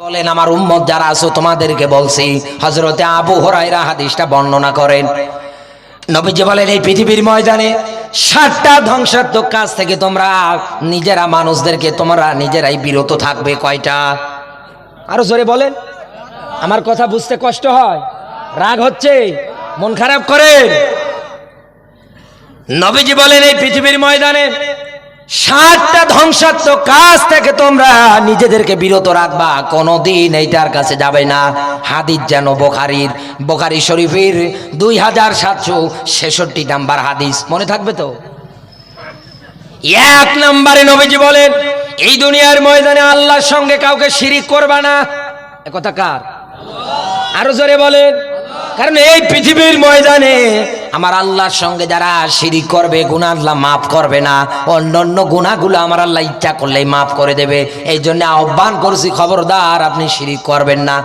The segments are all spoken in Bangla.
বলেন, আমার উম্মত যারা আছো, তোমাদেরকে বলছি হজরতে আবু হরাইরা হাদিসটা বর্ণনা করেন। নবীজি বলেন, এই পৃথিবীর ময়দানে ষাটটা ধ্বংসাত্মক কাজ থেকে তোমরা নিজেরা মানুষদেরকে, তোমরা নিজেরাই বিরত থাকবে। কয়টা? আরও জোরে বলেন। আমার কথা বুঝতে কষ্ট হয়। রাগ হচ্ছে। মন খারাপ করেন। নবীজি বলেন, এই পৃথিবীর ময়দানে ষাটটা ধ্বংসাত্মক কাজ থেকে তোমরা নিজেদেরকে বিরত রাখবা। কোনোদিন এইটার কাছে যাবে না। হাদিস যেন বোখারির, বোখারি শরীফের দুই হাজার সাতশো ছেষট্টি নাম্বার হাদিস। মনে থাকবে তো? এক নম্বরে নবীজি বলেন, এই দুনিয়ার ময়দানে আল্লাহর সঙ্গে কাউকে শিরিক করবা না। কথা কার? আরও জোরে বলেন। কারণ এই পৃথিবীর ময়দানে আমার আল্লাহর সঙ্গে যারা শিরিক করবে, গুনাহ আল্লাহ মাফ করবে না। অন্য অন্য গুণাগুলো আমার আল্লাহ ইচ্ছা করলেই মাফ করে দেবে। এই জন্য আহ্বান করছি, খবরদার, আপনি শিরিক করবেন না।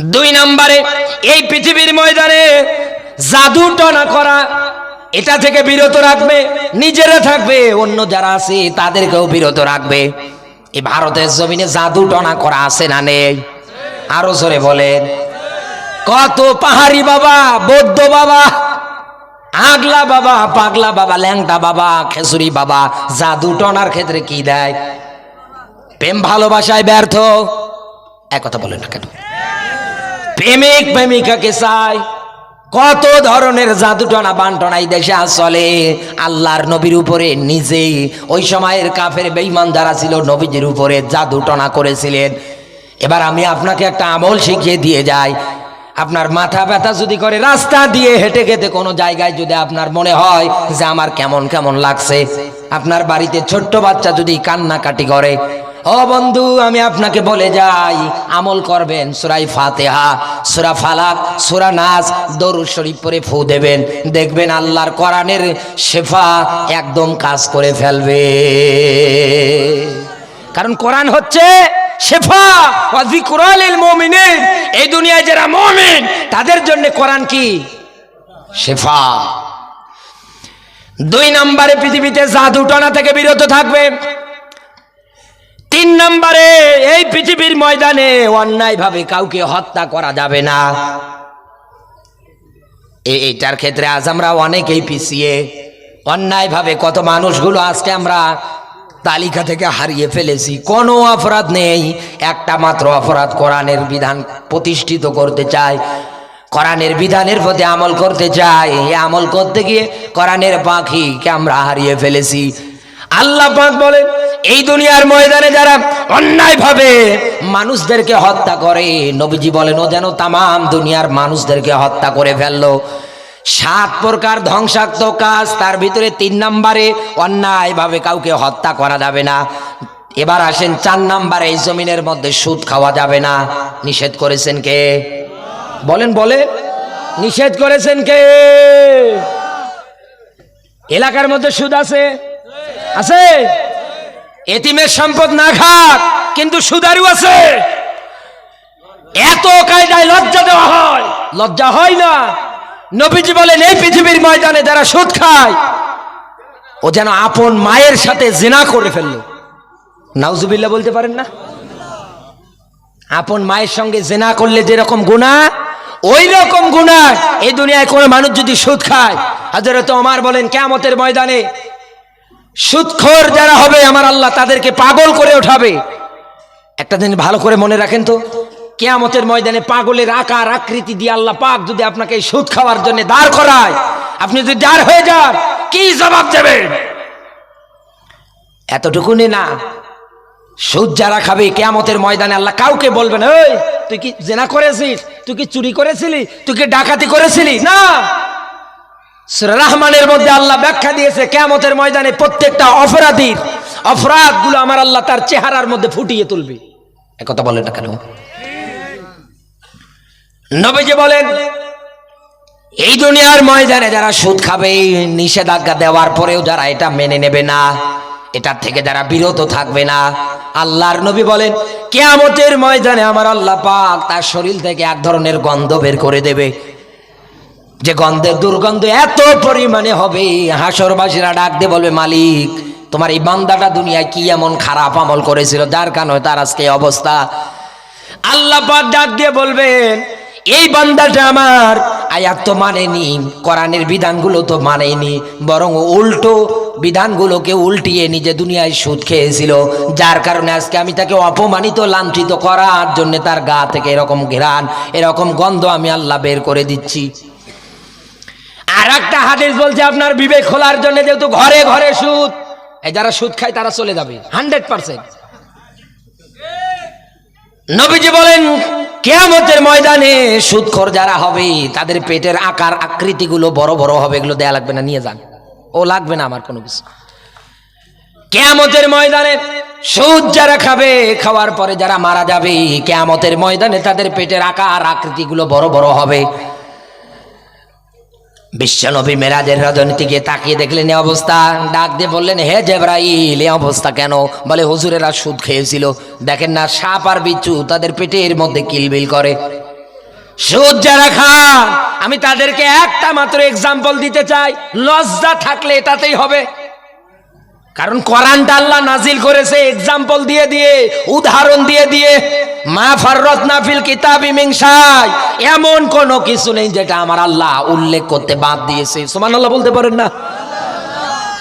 দুই নম্বরে, এই পৃথিবীর ময়দানে জাদু টনা করা, এটা থেকে বিরত রাখবে, নিজেরা থাকবে, অন্য যারা আছে তাদেরকেও বিরত রাখবে। এই ভারতের জমিনে জাদু টনা করা আছে না নেই? আরও জোরে বলেন। কত পাহাড়ি বাবা, বৌদ্ধ বাবা, আগলা বাবা, পাগলা বাবা, ল্যাংটা বাবা খেসুরি বাবা, জাদু টনার ক্ষেত্রে কি দেয়? প্রেম ভালোবাসায় ব্যর্থ। এক কথা বলেন না কেন? প্রেমিক প্রেমিকাকে চায়। কত ধরনের জাদুটনা বান্টনা এই দেশে আজ চলে। আল্লাহর নবীর উপরে নিজেই, ওই সময়ের কাফের বেঈমান যারা ছিল, নবীজির উপরে জাদুটনা করেছিলেন। এবার আমি আপনাকে একটা আমল শিখিয়ে দিয়ে যাই। আপনার মাথা ব্যথা যদি করে, রাস্তা দিয়ে হেঁটে গেতে কোনো জায়গায় যদি আপনার মনে হয় যে আমার কেমন কেমন লাগছে, আপনার বাড়িতে ছোট্ট বাচ্চা যদি কান্নাকাটি করে, ও বন্ধু, আমি আপনাকে বলে যাই, আমল করবেন সুরাই ফাতেহা, সুরা ফালাক, সুরা নাচ দরুদ শরীফ পরে ফু দেবেন, দেখবেন আল্লাহর কোরআনের শেফা একদম কাজ করে ফেলবে। কারণ কোরআন হচ্ছে শেফা ওয়াজিকুরালিল মুমিনিন। এই দুনিয়ায় যারা মুমিন, তাদের জন্য কোরআন কি? শেফা। দুই নম্বরে পৃথিবীতে জাদুটনা থেকে বিরত থাকবে। তিন নম্বরে এই পৃথিবীর ময়দানে অন্যায়ভাবে কাউকে হত্যা করা যাবে না। এইটার ক্ষেত্রে আজ আমরা অনেকেই পিছিয়ে। অন্যায়ভাবে কত মানুষগুলো আজকে আমরা তালিকা থেকে হারিয়ে ফেলেছি। কোনো অপরাধ নেই। একটা মাত্র অপরাধ কোরআনের বিধান প্রতিষ্ঠিত করতে চায়। কোরআনের বিধানের প্রতি আমল করতে চাই আমল করতে গিয়ে কোরআনের পাখিকে আমরা হারিয়ে ফেলেছি। আল্লাহ পাক বলেন, এই দুনিয়ার ময়দানে যারা অন্যায়ভাবে মানুষদেরকে হত্যা করে, নবীজি বলেন, ও যেন তামাম দুনিয়ার মানুষদেরকে হত্যা করে ফেলল। সাত প্রকার ধ্বংসাত্মক কাজ, তার ভিতরে তিন নম্বরে অন্যায়ভাবে কাউকে হত্যা করা যাবে না। এবার আসেন চার নাম্বারে, এই জমিনের মধ্যে সুদ খাওয়া যাবে না। নিষেধ করেছেন কে? বলেন, বলে। নিষেধ করেছেন কে? এলাকার মধ্যে সুদ আছে? আছে? এতিমের সম্পদ না খাক কিন্তু সুদারু আছে। এত কায়দায় লজ্জা দেওয়া হয়। লজ্জা হয় না। নবীজি বলেন, এই পৃথিবীর ময়দানে যারা সুদ খায়, ও যেন আপন মায়ের সাথে জেনা করে ফেলল। নাউজুবিল্লাহ বলতে পারেন না? আপন মায়ের সঙ্গে জেনা করলে যেরকম গুণা ওই রকম গুণা এই দুনিয়ায় কোনো মানুষ যদি সুদ খায় হাজরত আমার বলেন কেমতের ময়দানে সুদখোর যারা হবে, আমার আল্লাহ তাদেরকে পাগল করে ওঠাবে একটা দিন ভালো করে মনে রাখেন তো। কেয়ামতের ময়দানে পাগলের আকার আকৃতি দিয়ে আল্লাহ পাক যদি আপনাকে সুদ খাওয়ার জন্য দাঁড় করায়, আপনি যদি দাঁড় হয়ে যান, কি জবাব দেবেন এতটুকুনি না। সুদ যারা খাবে কেয়ামতের ময়দানে আল্লাহ কাউকে বলবেন ওই তুই কি জেনা করেছিস? তুই কি চুরি করেছিলি? তুই কি ডাকাতি করেছিলি? না। রহমানের মধ্যে আল্লাহ ব্যাখ্যা দিয়েছে, কেয়ামতের ময়দানে প্রত্যেকটা অপরাধীর অপরাধগুলো আমার আল্লাহ তার চেহারার মধ্যে ফুটিয়ে তুলবে। একথা বলেন না কেন? নবীজি বলেন, এই দুনিয়ার ময়দানে যারা সুদ খাবে নিষেধাজ্ঞা দেওয়ার পরেও যারা এটা মেনে নেবে না, এটার থেকে যারা বিরত থাকবে না, আল্লাহর নবী বলেন, কেয়ামতের ময়দানে আমার আল্লাহ পাক তার শরীর থেকে এক ধরনের গন্ধ বের করে দেবে। যে গন্ধের দুর্গন্ধ এত পরিমাণে হবে, হাসরবাসীরা ডাক দিয়ে বলবে, মালিক, তোমার এই বান্দাটা দুনিয়ায় কি এমন খারাপ আমল করেছিল, যার কারণে তার আজকে অবস্থা। আল্লাহ পাক ডাক দিয়ে বলবেন এই বান্দাটা আমার। আয়াত তো মানেনি, কোরআনের বিধানগুলো তো মানেনি, বরং উল্টো বিধানগুলোকে উল্টিয়ে নিজে দুনিয়ায় সুদ খেয়েছিল। যার কারণে আজকে আমি তাকে অপমানিত, লাঞ্ছিত করার জন্য তার গা থেকে এরকম ঘেরান এরকম গন্ধ আমি আল্লাহ বের করে দিচ্ছি। আর একটা হাদিস বলছে, আপনার বিবেক খোলার জন্য যেহেতু ঘরে ঘরে সুদ, এই যারা সুদ খায় তারা চলে যাবে হান্ড্রেড পার্সেন্ট নবীজি বলেন কেয়ামতের ময়দানে সুদখোর যারা হবে, তাদের পেটের আকার আকৃতিগুলো বড় বড় হবে, এগুলো দেয়া লাগবে না, নিয়ে যান। ও লাগবে না আমার কোনো কিছু। কেয়ামতের ময়দানে সুদ যারা খাবে, খাওয়ার পরে যারা মারা যাবে, কেয়ামতের ময়দানে তাদের পেটের আকার আকৃতিগুলো বড় বড় হবে। বিশ্বনবী মেরাজের রাজনীতিকে তাকিয়ে দেখলেন এ অবস্থা। ডাক দিয়ে বললেন, হে জেব্রাইল, এ অবস্থা কেন? বলে, হুজুরেরা সুদ খেয়েছিল। দেখেন না, সাপ আর বিচ্ছু তাদের পেটের মধ্যে কিলবিল করে। সুদ যারা খান, আমি তাদেরকে একটা মাত্র এক্সাম্পল দিতে চাই। লজ্জা থাকলে এটাতেই হবে। কারণ কোরআনটা আল্লাহ নাজিল করেছে এক্সাম্পল দিয়ে দিয়ে, উদাহরণ দিয়ে দিয়ে। মা ফাররত নাফিল কিতাবি মিংসাই এমন কোন কিছু নেই যেটা আমার আল্লাহ উল্লেখ করতে বাদ দিয়েছে। সুমান আল্লাহ বলতে পারেন না?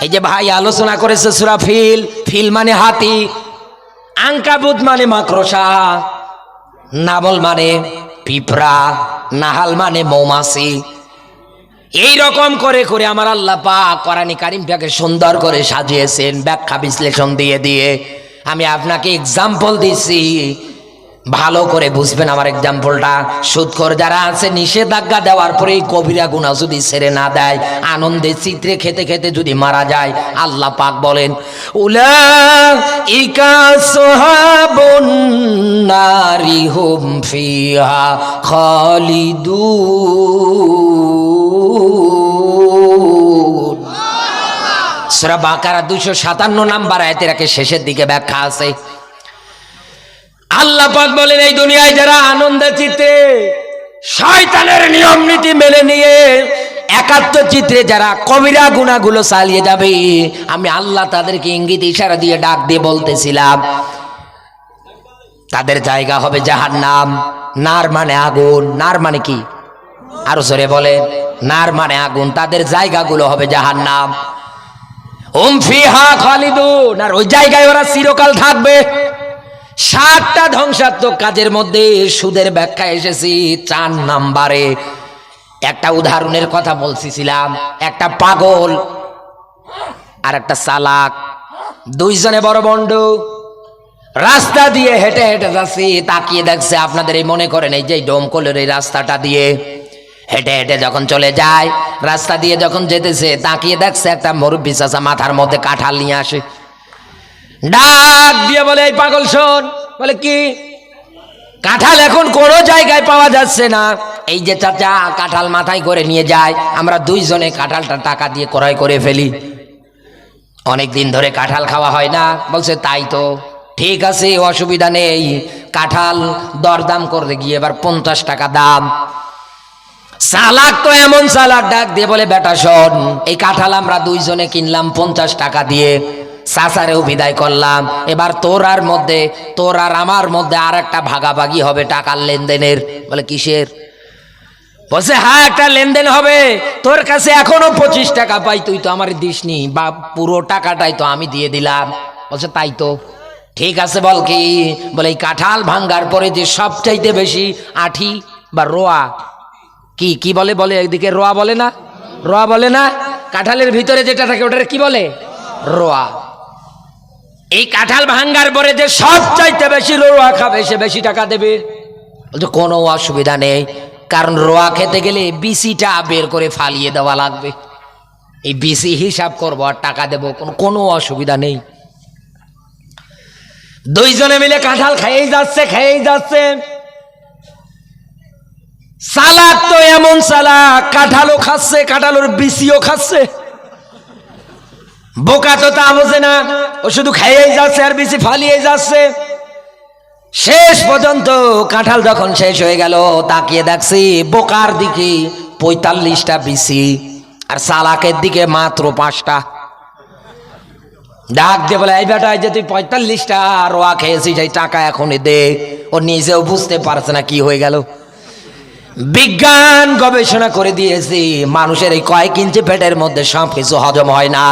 এই যে ভাই আলোচনা করেছে সুরা ফিল ফিল মানে হাতি, আঙ্কাবুত মানে মাকড়সা, নাবল মানে পিঁপড়া, নাহাল মানে মৌমাছি এই রকম করে করে আমার আল্লাহ পাক কোরআনী কারিমটাকে সুন্দর করে সাজিয়েছেন, ব্যাখ্যা বিশ্লেষণ দিয়ে দিয়ে। আমি আপনাকে এক্সাম্পল দিচ্ছি ভালো করে বুঝবেন আমার এক্সাম্পলটা সুদখোর যারা আছে, নিষেধাজ্ঞা দেওয়ার পরে এই কবিরা গুণা যদি ছেড়ে না দেয়, আনন্দে চিত্রে খেতে খেতে যদি মারা যায়, আল্লাহ পাক বলেন উলা ইকা ফিহা খালিদুন। সুরা বাকারা দুশো সাতান্ন নাম্বার আয়তেরাকে শেষের দিকে ব্যাখ্যা আছে। আল্লাহ পাক বলেন, এই দুনিয়ায় যারা আনন্দে চিত্তে শয়তানের নিয়ম নীতি মেনে নিয়ে একাত্ম চিত্রে যারা কবিরা গুণাগুলো চালিয়ে যাবে, আমি আল্লাহ তাদেরকে ইঙ্গিত, ইশারা দিয়ে ডাক দিয়ে বলতেছিলাম, তাদের জায়গা হবে যাহার নাম নার মানে আগুন, নার মানে কি? আরও সরে বলে নার মানে আগুন, তাদের জায়গাগুলো হবে যাহার নাম ওম ফিহা খালিদুন। আর ওই জায়গায় ওরা চিরকাল থাকবে। সাতটা ধ্বংসাত্মক কাজের মধ্যে সুদের ব্যাখ্যা এসেছি চার নাম্বারে। একটা উদাহরণের কথা বলছিলাম, একটা পাগল আর একটা চালাক। দুইজনে বড় বন্ডু রাস্তা দিয়ে হেঁটে হেঁটে যাচ্ছি, তাকিয়ে দেখছে আপনাদের এই মনে করেন এই যে ডোমকলের এই রাস্তাটা দিয়ে। হেঁটে হেঁটে যখন চলে যায়, রাস্তা দিয়ে যখন যেতেছে, তাকিয়ে দেখছে একটা মুরব্বী চাচা মাথার মধ্যে কাঁঠাল নিয়ে আসে। ডাক দিয়ে বলে, এই পাগল শোন। বলে, কি? কাঁঠাল এখন কোনো জায়গায় পাওয়া যাচ্ছে না। এই যে চাচা কাঁঠাল মাথায় করে নিয়ে যায়, আমরা দুইজনে কাঁঠালটা টাকা দিয়ে ক্রয় করে ফেলি। অনেক দিন ধরে কাঁঠাল খাওয়া হয় না। বলছে, তাই তো, ঠিক আছে, অসুবিধা নেই। কাঁঠাল দরদাম করতে গিয়ে এবার পঞ্চাশ টাকা দাম। চালাক তো এমন চালাক ডাক দিয়ে বলে, বেটা, শোন, এই কাঁঠাল আমরা দুইজনে কিনলাম পঞ্চাশ টাকা দিয়ে। চাচারেও বিদায় করলাম। এবার তোর আর মধ্যে, তোর আর আমার মধ্যে আর একটা ভাগাভাগি হবে টাকার লেনদেনের। বলে, কিসের? বলছে হ্যাঁ একটা লেনদেন হবে। তোর কাছে এখনও পঁচিশ টাকা পাই, তুই তো আমার দিসনি। বা, পুরো টাকাটাই তো আমি দিয়ে দিলাম। বলছে, তাই তো। ঠিক আছে, বল কি? বলে, এই কাঁঠাল ভাঙ্গার পরে যে সবচাইতে বেশি আঠি বা রোয়া কি কি বলে বলে? একদিকে রোয়া বলে না? রোয়া বলে না? কাঁঠালের ভিতরে যেটা থাকে, ওটার কি বলে? রোয়া। এই কাঁঠাল ভাঙ্গার পরে যে সব চাইতে বেশি রোয়া খাবে, সে বেশি টাকা দেবে। বলছে, কোনো অসুবিধা নেই, কারণ রোয়া খেতে গেলে বিসিটা বের করে ফালিয়ে দেওয়া লাগবে। এই বিসি হিসাব করব, আর টাকা দেবো, কোনো কোনো অসুবিধা নেই। দুইজনে মিলে কাঁঠাল খেয়েই যাচ্ছে খেয়েই যাচ্ছে। সালাদ তো এমন সালাদ, কাঁঠালও খাচ্ছে, কাঁঠালোর বিসিও খাচ্ছে। বোকা তো তা বোঝে না, ও শুধু খেয়েই যাচ্ছে আর বিসি ফালিয়ে যাচ্ছে। শেষ পর্যন্ত কাঁঠাল যখন শেষ হয়ে গেল, তাকিয়ে দেখছি বোকার দিকে পঁয়তাল্লিশটা বিসি আর সালাকের দিকে মাত্র পাঁচটা। ডাক দিয়ে বলে, এই বেটা যে তুই পঁয়তাল্লিশটা রোয়া খেয়েছিস, এই টাকা এখনই দে। ও নিজেও বুঝতে পারছে না কি হয়ে গেল। বিজ্ঞান গবেষণা করে দিয়েছি, মানুষের এই কয়েক ইঞ্চি পেটের মধ্যে সব কিছু হজম হয় না।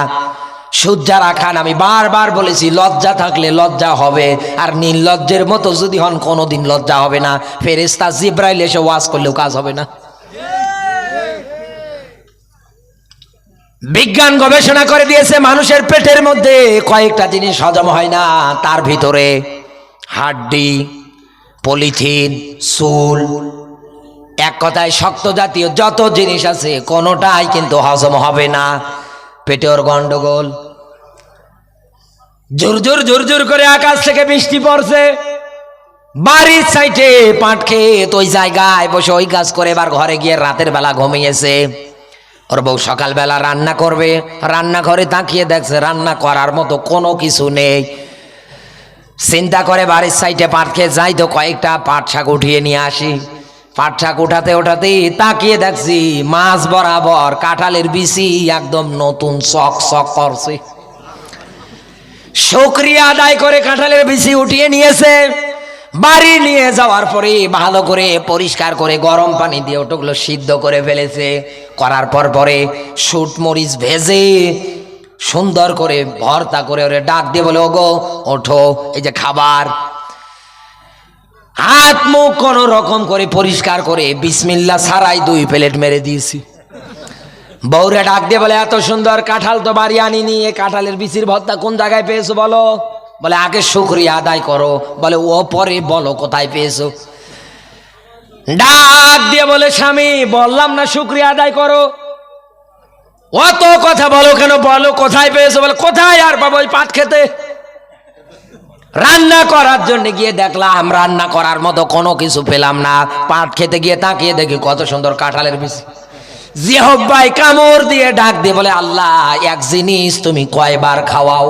সূর্যারা খান আমি বারবার বলেছি, লজ্জা থাকলে লজ্জা হবে, আর নির্লজ্জের মতো যদি হন, কোনোদিন লজ্জা হবে না। ফেরেস্তা জিব্রাইল এসে ওয়াজ করলেও কাজ হবে না। বিজ্ঞান গবেষণা করে দিয়েছে, মানুষের পেটের মধ্যে কয়েকটা জিনিস হজম হয় না, তার ভিতরে হাড্ডি, পলিথিন, চুল কথায় শক্ত জাতীয় যত জিনিস আছে, কোনোটাই কিন্তু হজম হবে না। পেটের গন্ডগোল। জোর জোর জোর জোর করে আকাশ থেকে বৃষ্টি পড়ছে। বাড়ির সাইডে পাট খেয়ে তো ওই জায়গায় বসে ওই কাজ করে এবার ঘরে গিয়ে রাতের বেলা ঘুমিয়েছে। ওর বউ সকালবেলা রান্না করবে। রান্নাঘরে তাকিয়ে দেখছে রান্না করার মতো কোনো কিছু নেই। চিন্তা করে বাড়ির সাইডে পাট খেয়ে যাই তো কয়েকটা পাট শাক উঠিয়ে নিয়ে আসি। পাট শাক উঠাতে উঠাতেই তাকিয়ে দেখছি মাছ বরাবর কাঁঠালের বিচি একদম নতুন চক চক করছে। শুক্রিয়া আদায় করে কাঁঠালের বিচি উঠিয়ে নিয়েছে। বাড়ি নিয়ে যাওয়ার পরে ভালো করে পরিষ্কার করে গরম পানি দিয়ে ওটুগুলো সিদ্ধ করে ফেলেছে। করার পর পরে শুট মরিচ ভেজে সুন্দর করে ভর্তা করে ওরে ডাক দিয়ে বলে, ওগো, ওঠো, এই যে খাবার হাত মুখ কোন রকম করে পরিষ্কার করে বিসমিল্লা ছাড়াই দুই প্লেট মেরে দিয়েছি। বউরে ডাক দিয়ে বলে, এত সুন্দর কাঁঠাল তো বাড়ি আনিনি, এ কাঁঠালের বিচির ভর্তা কোন জায়গায় পেয়েছ বলো? বলে, আগে শুক্রিয়া আদায় করো। বলে, ও পরে বলো, কোথায় পেয়েছ? ডাক দিয়ে বলে, স্বামী, বললাম না শুক্রিয়া আদায় করো। অত কথা বলো কেন? বলো, কোথায় পেয়েছ? বলে, কোথায় আর পাবো ওই পাট খেতে? রান্না করার জন্য গিয়ে দেখলাম রান্না করার মতো কোনো কিছু পেলাম না। পাট খেতে গিয়ে তাকিয়ে দেখি কত সুন্দর কাঁঠালের বিচি জিহব্বাই কামড় দিয়ে ডাক দিয়ে বলে, আল্লাহ, এক জিনিস তুমি কয়বার খাওয়াও?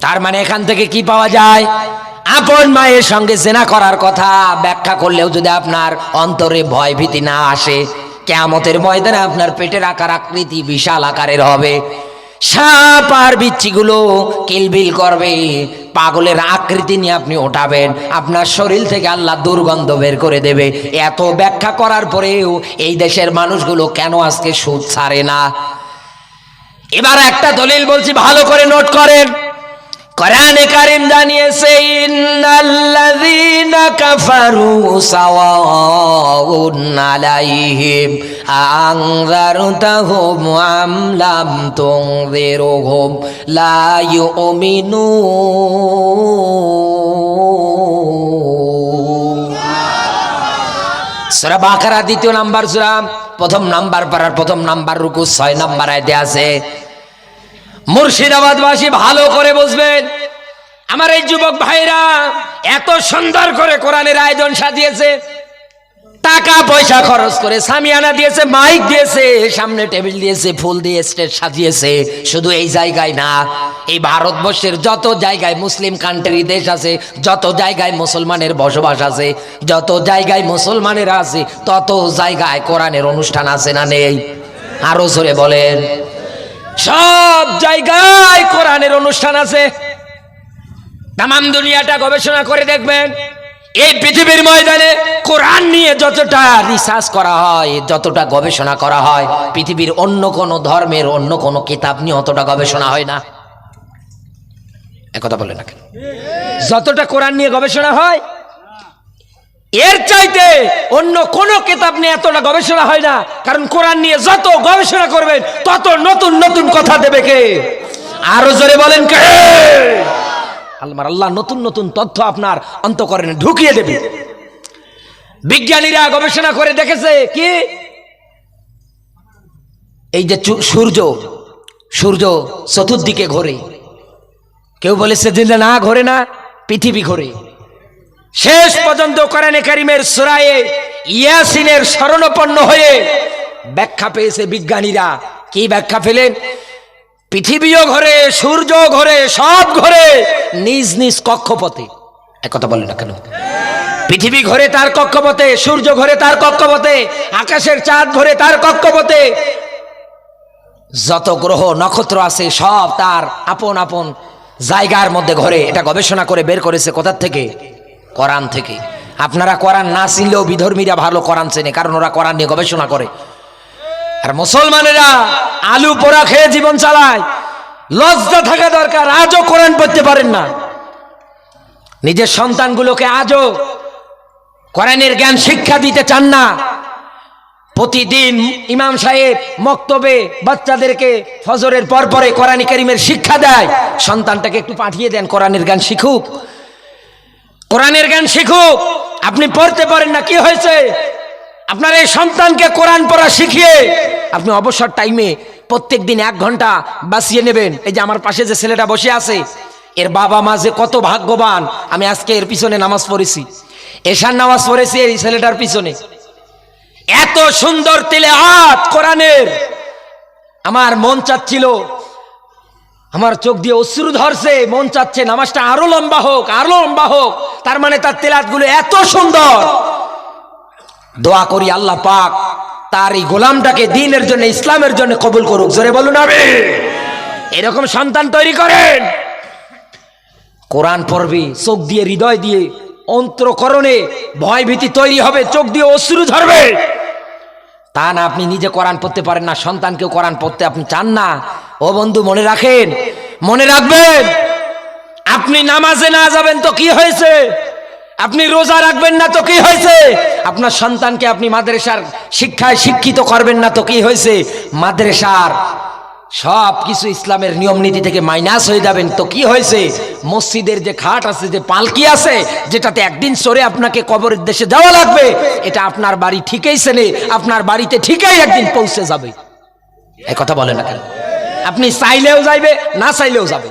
তার মানে এখান থেকে কি পাওয়া যায়? আপন মায়ের সঙ্গে জেনা করার কথা ব্যাখ্যা করলেও যদি আপনার অন্তরে ভয় ভীতি না আসে, কেয়ামতের ময়দানে আপনার পেটের আকার আকৃতি বিশাল আকারের হবে। সাপ আর বিচ্ছিগুলো কিলবিল করবে। পাগলের আকৃতি নিয়ে আপনি ওঠাবেন। আপনার শরীর থেকে আল্লাহ দুর্গন্ধ বের করে দেবে। এত ব্যাখ্যা করার পরেও এই দেশের মানুষগুলো কেন আজকে সুদ ছাড়ে না? এবার একটা দলিল বলছি, ভালো করে নোট করেন। কোরআনে কারিম জানিয়েছে, ইন্নাল্লাযীনা কাফারু সাওয়াউন আলাইহিম। আনযারতাহুম আম লাম তুনযিরুহুম লা ইউমিনুন সূরা বাকারা দ্বিতীয় নাম্বার সূরা, প্রথম নাম্বার পারার প্রথম নাম্বার রুকু ছয় নাম্বার আয়াতে আছে। মুর্শিদাবাদবাসী ভালো করে বুঝবেন, আমার এই যুবক ভাইরা এত সুন্দর করে কোরআনের আয়োজন সাজিয়েছে। টাকা পয়সা খরচ করে সামিয়ানা দিয়েছে, মাইক দিয়েছে, সামনে টেবিল দিয়েছে, ফুল দিয়ে স্টেজ সাজিয়েছে। শুধু এই জায়গায় না, এই ভারতবর্ষের যত জায়গায় মুসলিম কান্ট্রি দেশ আছে, যত জায়গায় মুসলমানের বসবাস আছে, যত জায়গায় মুসলমানের আছে, তত জায়গায় কোরআনের অনুষ্ঠান আছে না নেই? আরও জোরে বলেন। সব জায়গায় কোরআনের অনুষ্ঠান আছে। তাম দুনিয়াটা গবেষণা করে দেখবেন। এই পৃথিবীর ময়দানে কোরআন নিয়ে যতটা রিসার্চ করা হয়, যতটা গবেষণা করা হয়, পৃথিবীর অন্য কোন ধর্মের অন্য কোন কিতাব নিয়ে অতটা গবেষণা হয় না। একথা বলে না কেন যতটা কোরআন নিয়ে গবেষণা হয়, এর চাইতে অন্য কোন কিতাব নিয়ে এতটা গবেষণা হয় না, কারণ কোরআন নিয়ে যত গবেষণা করবেন, তত নতুন নতুন কথা দেবে কে? আরও জোরে বলেন কে? আল্লাহ আল্লাহ নতুন নতুন তথ্য আপনার অন্তকরণে ঢুকিয়ে দেবে। বিজ্ঞানীরা গবেষণা করে দেখেছে কি? এই যে সূর্য সূর্য চতুর্দিকে ঘোরে। কেউ বলেছে যে না, ঘোরে না, পৃথিবী ঘোরে। শেষ পর্যন্ত কোরআনে কারিমের সুরায়ে ইয়াসিনের শরণাপন্ন হয়ে ব্যাখ্যা পেয়েছে বিজ্ঞানীরা। কি ব্যাখ্যা পেলেন? পৃথিবীও ঘরে সূর্য ঘরে, সব ঘরে, নিজ নিজ কক্ষপথে। একথা বলেন না কেন? পৃথিবী ঘরে তার কক্ষপথে, সূর্য ঘরে তার কক্ষপথে, আকাশের চাঁদ ঘরে তার কক্ষপথে। যত গ্রহ, নক্ষত্র আছে, সব তার আপন আপন জায়গার মধ্যে ঘরে। এটা গবেষণা করে বের করেছে কোথার থেকে? কোরআন থেকে। আপনারা কোরআন না চিনলেও বিধর্মীরা ভালো কোরআন চেনে, কারণ ওরা কোরআন নিয়ে গবেষণা করে। আর মুসলমানেরা আলু পোড়া খেয়ে জীবন চালায়। লজ্জা থাকা দরকার, আজও কোরআন পড়তে পারেন না। নিজের সন্তানগুলোকে আজও কোরআনের জ্ঞান শিক্ষা দিতে চান না। প্রতিদিন ইমাম সাহেব মক্তবে বাচ্চাদেরকে ফজরের পর পরে কোরআনী করিমের শিক্ষা দেয়। সন্তানটাকে একটু পাঠিয়ে দেন, কোরআনের জ্ঞান শিখুক। কোরআনের জ্ঞান শিখুক। আপনি পড়তে পারেন না, কি হয়েছে? আপনার এই সন্তানকে কোরআন পড়া শিখিয়ে আপনি অবসর টাইমে প্রত্যেক দিন এক ঘণ্টা বাঁচিয়ে নেবেন। এই যে আমার পাশে যে ছেলেটা বসে আছে, এর বাবা মা যে কত ভাগ্যবান, আমি আজকে এর পিছনে নামাজ পড়েছি। এশার নামাজ পড়েছি এই ছেলেটার পিছনে। এত সুন্দর তেলে হাত কোরআনের। আমার মন চাচ্ছিল, আমার চোখ দিয়ে অশ্রু ধরছে, মন চাচ্ছে নামাজটা আরও লম্বা হোক, আরও লম্বা হোক। তার মানে তার তেলাতগুলো এত সুন্দর। দোয়া করি আল্লাহ পাক তার এই গোলামটাকে দিনের জন্য, ইসলামের জন্য কবুল করুক। জোরে বলুন আমি এরকম সন্তান তৈরি করেন। কোরআন পড়বি, চোখ দিয়ে হৃদয় দিয়ে অন্তরকরণে ভয় ভীতি তৈরি হবে, চোখ দিয়ে অশ্রু ধরবে তা না, আপনি নিজে কোরআন পড়তে পারেন না, সন্তানকেও কোরআন পড়তে আপনি চান না। ও বন্ধু, মনে রাখেন, মনে রাখবেন, আপনি নামাজে না যাবেন তো কি হয়েছে? আপনি রোজা রাখবেন না তো কি হয়েছে? আপনার সন্তানকে আপনি মাদ্রাসার শিক্ষায় শিক্ষিত করবেন না তো কি হয়েছে? মাদ্রাসার সব কিছু ইসলামের নিয়ম নীতি থেকে মাইনাস হয়ে যাবেন তো কি হয়েছে? মসজিদের যে খাট আছে, যে পালকি আছে, যেটাতে একদিন সরে আপনাকে কবরের দেশে যাওয়া লাগবে, এটা আপনার বাড়ি ঠিকই সেনে, আপনার বাড়িতে ঠিকই একদিন পৌঁছে যাবে। এই কথা বলে না কেন? আপনি চাইলেও যাইবে, না চাইলেও যাবে।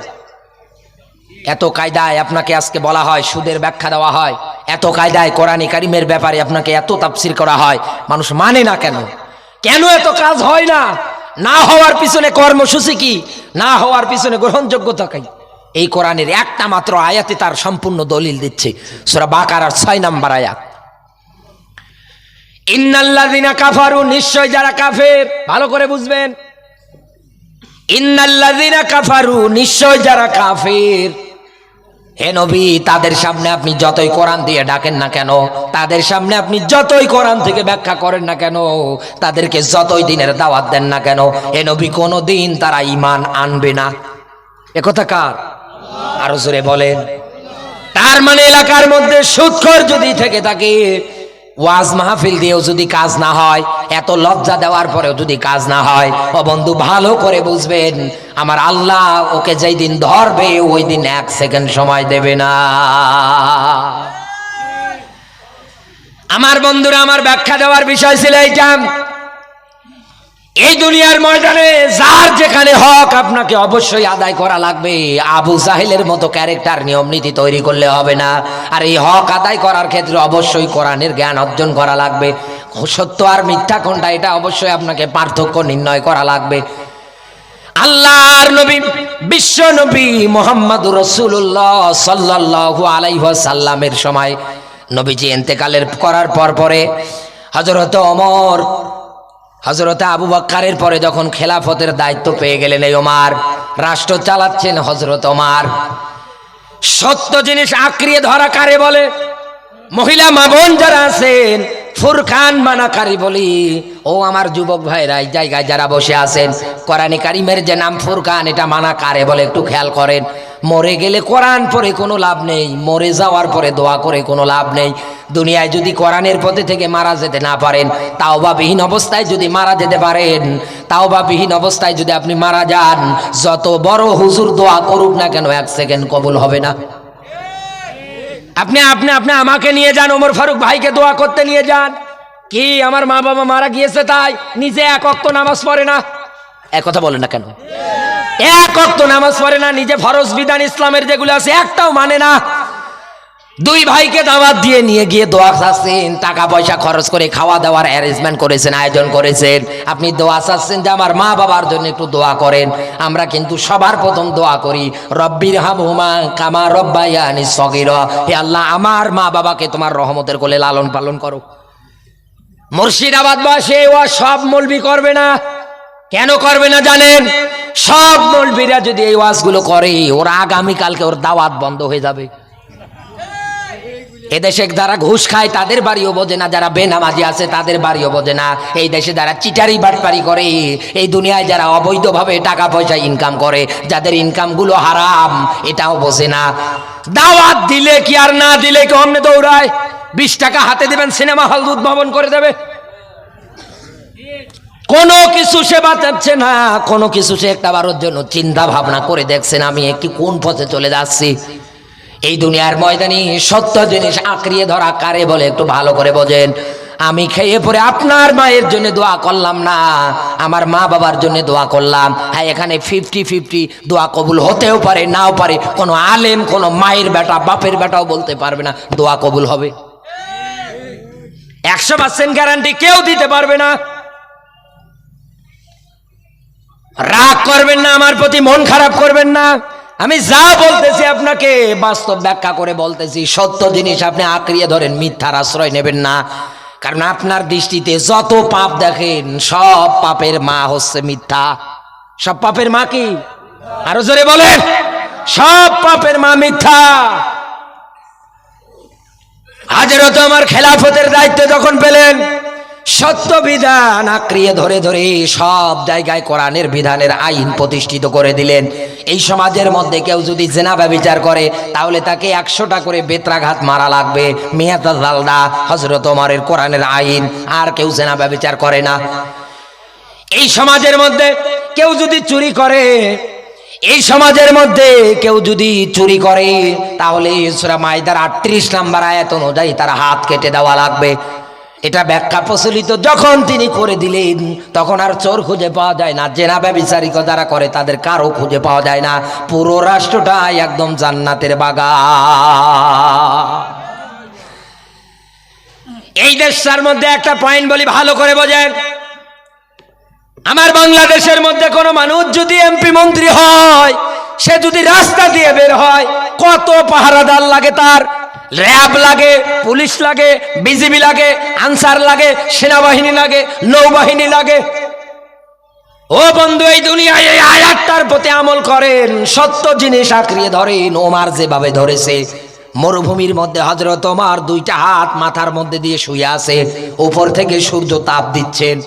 এত কায়দায় আপনাকে আজকে বলা হয়, সুদের ব্যাখ্যা দেওয়া হয়। এত কায়দায় কোরআনী কারিমের ব্যাপারে আপনাকে এত তাফসির করা হয়। মানুষ মানে না কেন? কেন এত কাজ হয় না? না হওয়ার পিছনে কর্মসূচি কি? না হওয়ার পিছনে গ্রহণযোগ্যতা কি? এই কোরআনের একটা মাত্র আয়াতে তার সম্পূর্ণ দলিল দিচ্ছে। সুরা বাকার আর ছয় নাম্বার আয়াত। ইন্নাল্লাযিনা কাফারু, নিশ্চয় যারা কাফের, ভালো করে বুঝবেন ইন্নাল্লাযিনা কাফারু, নিশ্চয় যারা কাফের। হে নবী, তাদের সামনে আপনি যতই কোরআন দিয়ে ডাকেন না কেন, তাদের সামনে আপনি যতই কোরআন থেকে ব্যাখ্যা করেন না কেন, তাদেরকে যতই দিনের দাওয়াত দেন না কেন, হে নবী, কোনো দিন তারা ইমান আনবে না। একথা কার? আরও জোরে বলেন। তার মানে এলাকার মধ্যে সুৎখর যদি থেকে থাকে ওয়াজ মাহফিল দিয়েও যদি কাজ না হয়, এত লজ্জা দেওয়ার পরেও যদি কাজ না হয়, ও বন্ধু ভালো করে বুঝবেন, আমার আল্লাহ ওকে যেই দিন ধরবে ওই দিন এক সেকেন্ড সময় দেবে না। আমার বন্ধুরা, আমার ব্যাখ্যা দেওয়ার বিষয় ছিল এইটা। এই দুনিয়ার ময়দানে যার যেখানে হক, আপনাকে অবশ্যই আদায় করা লাগবে। আবু জাহেলের মতো ক্যারেক্টার নিয়ম নীতি তৈরি করলে হবে না। আর এই হক আদায় করার ক্ষেত্রে অবশ্যই কোরআনের জ্ঞান অর্জন করা লাগবে। সত্য আর মিথ্যা কোনটা, এটা অবশ্যই আপনাকে পার্থক্য নির্ণয় করা লাগবে। আল্লাহর নবী, বিশ্ব নবী মোহাম্মদ রসুল্লাহ সাল্লাহ আলাইসাল্লামের সময় নবীজি এন্তেকালের করার পর পরে হজরত অমর হজরতে আবু বাক্কারের পরে যখন খেলাফতের দায়িত্ব পেয়ে গেলেন এই ওমার, রাষ্ট্র চালাচ্ছেন হজরত ওমার। সত্য জিনিস আঁকড়িয়ে ধরা কারে বলে? মহিলা মাবন যারা আছেন ফুরখান মানাকারী বলি। ও আমার যুবক ভাইরা, এই জায়গায় যারা বসে আছেন, কোরআনে কারিমের যে নাম ফুরকান, এটা মানা কারে বলে একটু খেয়াল করেন। মরে গেলে কোরআন পরে কোনো লাভ নেই, মরে যাওয়ার পরে দোয়া করে কোনো লাভ নেই। দুনিয়ায় যদি কোরআনের পথে থেকে মারা যেতে না পারেন তাও বা বিহীন অবস্থায় যদি মারা যেতে পারেন তাও বা বিহীন অবস্থায় যদি আপনি মারা যান, যত বড় হুজুর দোয়া করুক না কেন, এক সেকেন্ড কবুল হবে না। আপনি আপনি আপনি আমাকে নিয়ে যান, ওমর ফারুক ভাইকে দোয়া করতে নিয়ে যান। কি, আমার মা বাবা মারা গিয়েছে তাই নিজে এক অক্ত নামাজ পড়ে না? এক কথা বলে না কেন? এক অক্ত নামাজ পড়ে না, নিজে ফরজ বিধান ইসলামের যেগুলো আছে, একটাও মানে না। দুই ভাইকে দাওয়াত দিয়ে নিয়ে গিয়ে দোয়া চাচ্ছেন, টাকা পয়সা খরচ করে খাওয়া দাওয়ার অ্যারেঞ্জমেন্ট করেছেন, আয়োজন করেছেন। আপনি দোয়া চাচ্ছেন যে আমার মা বাবার জন্য একটু দোয়া করেন। আমরা কিন্তু সবার প্রথম দোয়া করি, রব্বির হামহুমা কামা রব্বাইয়ানি সগির। হে আল্লাহ, আমার মা বাবাকে তোমার রহমতের কোলে লালন পালন করো। মুর্শিদাবাদ বাসে, ও সব মলবি করবে না। কেন করবে না জানেন? সব মৌলবীরা যদি এই ওয়াজগুলো করে, ওরা আগামীকালকে ওর দাওয়াত বন্ধ হয়ে যাবে। এদেশে যারা ঘুষ খায়, তাদের বাড়িও বোঝে না। যারা বেনামাজি আছে, তাদের বাড়িও বোঝে না। এই দেশে যারা চিটারি বাটপারি করে, এই দুনিয়ায় যারা অবৈধভাবে টাকা পয়সা ইনকাম করে, যাদের ইনকামগুলো হারাম, এটাও বোঝে না। দাওয়াত দিলে কি আর না দিলে কি অমনে দৌড়ায়? বিশ টাকা হাতে দেবেন, সিনেমা হল উদ্ভাবন করে দেবে। কোনো কিছু সে বাঁচাচ্ছে না, কোনো কিছু সে একটা বারের জন্য চিন্তা ভাবনা করে দেখছেন। আমি একটি কোন পথে চলে যাচ্ছি? এই দুনিয়ার ময়দানে সত্য জিনিস আঁকড়িয়ে ধরা কারে বলে একটু ভালো করে বোঝেন। আমি খেয়ে পরে আপনার মায়ের জন্য দোয়া করলাম না, আমার মা বাবার জন্য দোয়া করলাম। হ্যাঁ এখানে ফিফটি ফিফটি দোয়া কবুল হতেও পারে, নাও পারে। কোনো আলেম, কোনো মায়ের বেটা, বাপের বেটাও বলতে পারবে না দোয়া কবুল হবে। একশো পার্সেন্ট গ্যারান্টি কেউ দিতে পারবে না। রাগ করবেন না, আমার প্রতি মন খারাপ করবেন না। আমি যা বলতেছি আপনাকে বাস্তব ব্যাখ্যা করে বলতেছি। সত্য জিনিস আপনি আঁকড়িয়ে ধরেন, মিথ্যার আশ্রয় নেবেন না। কারণ আপনার দৃষ্টিতে যত পাপ দেখেন, সব পাপের মা হচ্ছে মিথ্যা। সব পাপের মা কি? আরও জোরে বলেন। সব পাপের মা মিথ্যা। হাজারত আমার খেলাফতের দায়িত্ব যখন পেলেন সত্য বিধান আঁকড়িয়ে ধরে ধরে সব জায়গায় কোরআনের বিধানের আইন প্রতিষ্ঠিত করে দিলেন। এই সমাজের মধ্যে কেউ যদি জেনা ব্যবচার করে, তাহলে তাকে একশোটা করে বেত্রাঘাত মারা লাগবে। মেয়াদা জালদা হজরত ওমরের কোরআনের আইন, আর কেউ জেনা ব্যবচার করে না। এই সমাজের মধ্যে কেউ যদি চুরি করে, এই সমাজের মধ্যে কেউ যদি চুরি করে, তাহলে সুরা আটত্রিশ নাম্বার আয়াত অনুযায়ী তার হাত কেটে দেওয়া লাগবে। এটা ব্যাখ্যা প্রচলিত। যখন তিনি করে দিলেন, তখন আর চোর খুঁজে পাওয়া যায় না। জেনা ব্যবিচারিক যারা করে, তাদের কারও খুঁজে পাওয়া যায় না। পুরো রাষ্ট্রটাই একদম জান্নাতের বাগা এই দেশটার মধ্যে একটা পয়েন্ট বলি, ভালো করে বোঝেন। আমার বাংলাদেশের মধ্যে কোনো মানুষ যদি এমপি মন্ত্রী হয়, সে যদি রাস্তা দিয়ে বের হয়, কত পাহারাদার লাগে তার। র্যাব লাগে, পুলিশ লাগে, বিজিবি লাগে, আনসার লাগে, সেনাবাহিনী লাগে, নৌবাহিনী লাগে। ও বন্ধু, এই দুনিয়ায় এই আয়াতটার প্রতি আমল করেন, সত্য জিনিস আঁকড়িয়ে ধরেন, ওমার যেভাবে ধরেছে। মরুভূমির মধ্যে হজরত ওমার দুইটা হাত মাথার মধ্যে দিয়ে শুয়ে আছে, উপর থেকে সূর্য তাপ দিচ্ছেন।